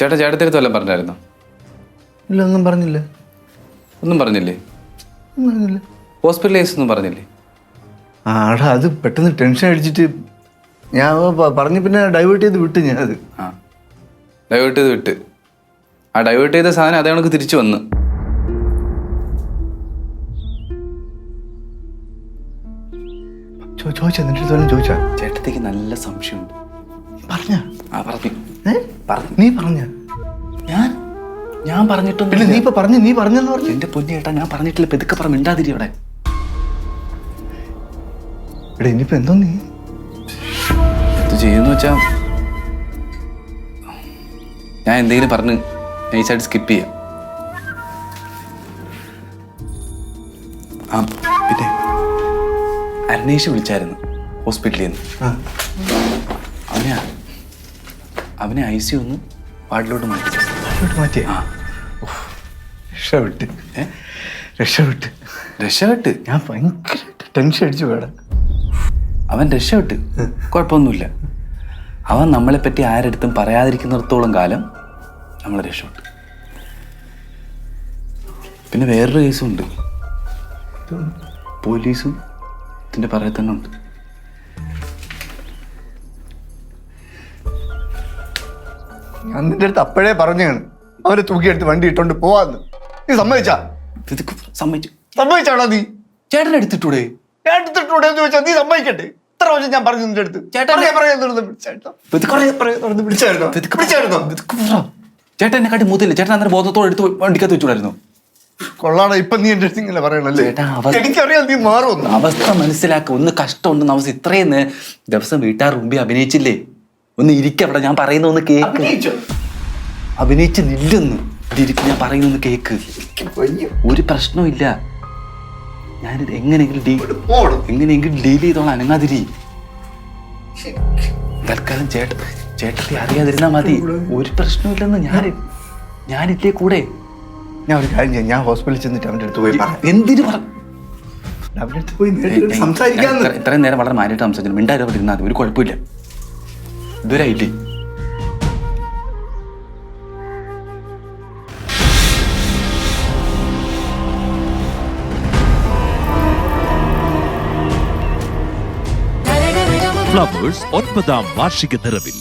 ചേട്ടാ ചേട്ടത്തിരുത്ത് വല്ലതും പറഞ്ഞായിരുന്നു? ഇല്ല ഒന്നും പറഞ്ഞില്ല. ഒന്നും പറഞ്ഞില്ലേ? ഒന്നും പറഞ്ഞില്ല. ഹോസ്പിറ്റൽ കേസ് ഒന്നും പറഞ്ഞില്ലേ ആടാ അത് പെട്ടെന്ന് ടെൻഷൻ അടിച്ചിട്ട് ഞാൻ പ- പറഞ്ഞ് പിന്നെ ഡൈവേർട്ട് ചെയ്ത് വിട്ട് ഞാൻ അത്. ആ ഡൈവേർട്ട് ചെയ്ത് വിട്ട്. ആ ഡൈവേർട്ട് ചെയ്ത സാധനം അതേ കണക്ക് തിരിച്ചു വന്ന്. ചോദിച്ചാ നിന്റെ അടുത്ത് വല്ലതും ചോദിച്ചാ? ചേട്ടത്തേക്ക് നല്ല സംശയമുണ്ട്. പറഞ്ഞ. ആ പറഞ്ഞു. നീ പറഞ്ഞ. ഞാൻ? ഞാൻ പറഞ്ഞിട്ടൊന്നും നീ ഇപ്പൊ പറഞ്ഞു നീ പറഞ്ഞെന്ന് പറഞ്ഞു. എന്റെ പൊന്നു ചേട്ടാ ഞാൻ പറഞ്ഞിട്ടില്ല. പെതുക്കെ പറ മിണ്ടാതിരി അവിടെ എടാ ഇനിയിപ്പോ എന്തോ നീ? ഇത് ചെയ്യുന്ന വെച്ചാ? ഞാൻ എന്തെങ്കിലും പറഞ്ഞ് നൈസായിട്ട് സ്കിപ്പ് ചെയ്യാം. ആ പിന്നെ അരുണേഷ് വിളിച്ചായിരുന്നു ഹോസ്പിറ്റലിൽ നിന്ന്. ആ. അവനെ ഐ സി ഒന്ന് വാർഡിലോട്ട് മാറ്റി. മാറ്റിയേ ആ. രക്ഷപ്പെട്ട്. രക്ഷപ്പെട്ട്. രക്ഷപ്പെട്ട്? ഞാൻ ഭയങ്കര ടെൻഷൻ അടിച്ചു വേടാ അവൻ രക്ഷപ്പെട്ട്? കുഴപ്പമൊന്നുമില്ല. അവൻ നമ്മളെപ്പറ്റി ആരടുത്തും പറയാതിരിക്കുന്നിടത്തോളം കാലം നമ്മൾ രക്ഷപ്പെട്ടു. പിന്നെ വേറൊരു കേസും ഉണ്ട് പോലീസും ഇതിന്റെ പറയത്തന്നെ തന്നെ ഉണ്ട് ഞാൻ നിന്റെ അടുത്ത് അപ്പോഴേ പറഞ്ഞാണ്. അവരെ തൂക്കിയെടുത്ത് വണ്ടി ഇട്ടോണ്ട് പോവാന്ന്. നീ സമ്മതിച്ചാ? സമ്മതിച്ചു. സമ്മതിച്ചാണോ നീ? ചേട്ടൻ എടുത്തിട്ടൂടെ? ഞാൻ എടുത്തിട്ടൂടെ എന്ന് ചോദിച്ചാൽ നീ സമ്മതിക്കട്ടെ? ഇത്ര പ്രാവശ്യം ഞാൻ പറഞ്ഞു നിന്റെ അടുത്ത്? ചേട്ടൻ എന്നെ കാട്ടി മൂത്തില്ല. ചേട്ടൻ അന്നേരം ബോധത്തോടെ എടുത്ത് വണ്ടിക്കകത്ത് വെച്ചുകൂടായിരുന്നു കൊള്ളാടാ ഇപ്പൊ നീ എന്റെ അടുത്ത് ഇങ്ങനെ പറയണല്ലേ? എനിക്കറിയാം നീ മാറും അവസ്ഥ മനസ്സിലാക്കുക ഒന്ന് കഷ്ടമുണ്ടെന്ന് അവസ്ഥ. ഇത്രയും ദിവസം വീട്ടാർ മുമ്പേ അഭിനയിച്ചില്ലേ? ഒന്ന് ഇരിക്കവിടെ ഞാൻ പറയുന്ന ഒന്ന് കേക്ക്. അഭിനയിച്ച്? നില്ലൊന്ന്. ഇരിക്കും ഞാൻ പറയുന്ന ഒന്ന് കേക്ക്. ഒരു പ്രശ്നവും ഞാനിത് എങ്ങനെയെങ്കിലും ഡീൽ. എങ്ങനെയെങ്കിലും ഡീൽ ചെയ്തോളാം അനങ്ങാതിരി. തൽക്കാലം ചേട്ട ചേട്ടത്തി അറിയാതിരുന്നാ മതി. ഒരു പ്രശ്നമില്ലെന്ന് ഞാൻ ഞാനില്ലേ കൂടെ? ഞാൻ ഒരു കാര്യം ചെയ്യാം. ഞാൻ ഹോസ്പിറ്റലിൽ ചെന്നിട്ട് അവന്റെ അടുത്ത് പോയി എന്തിനു പറ അവന്റെ അടുത്ത് പോയി ഇത്രയും നേരം വളരെ മിണ്ടാരും അവിടെ ഇരുന്നാൽ ഒരു കുഴപ്പമില്ല. ഇതുവരെ ആയില്ലേ ഫ്ലവേഴ്സ് ഒൻപതാം വാർഷിക നിറവിൽ.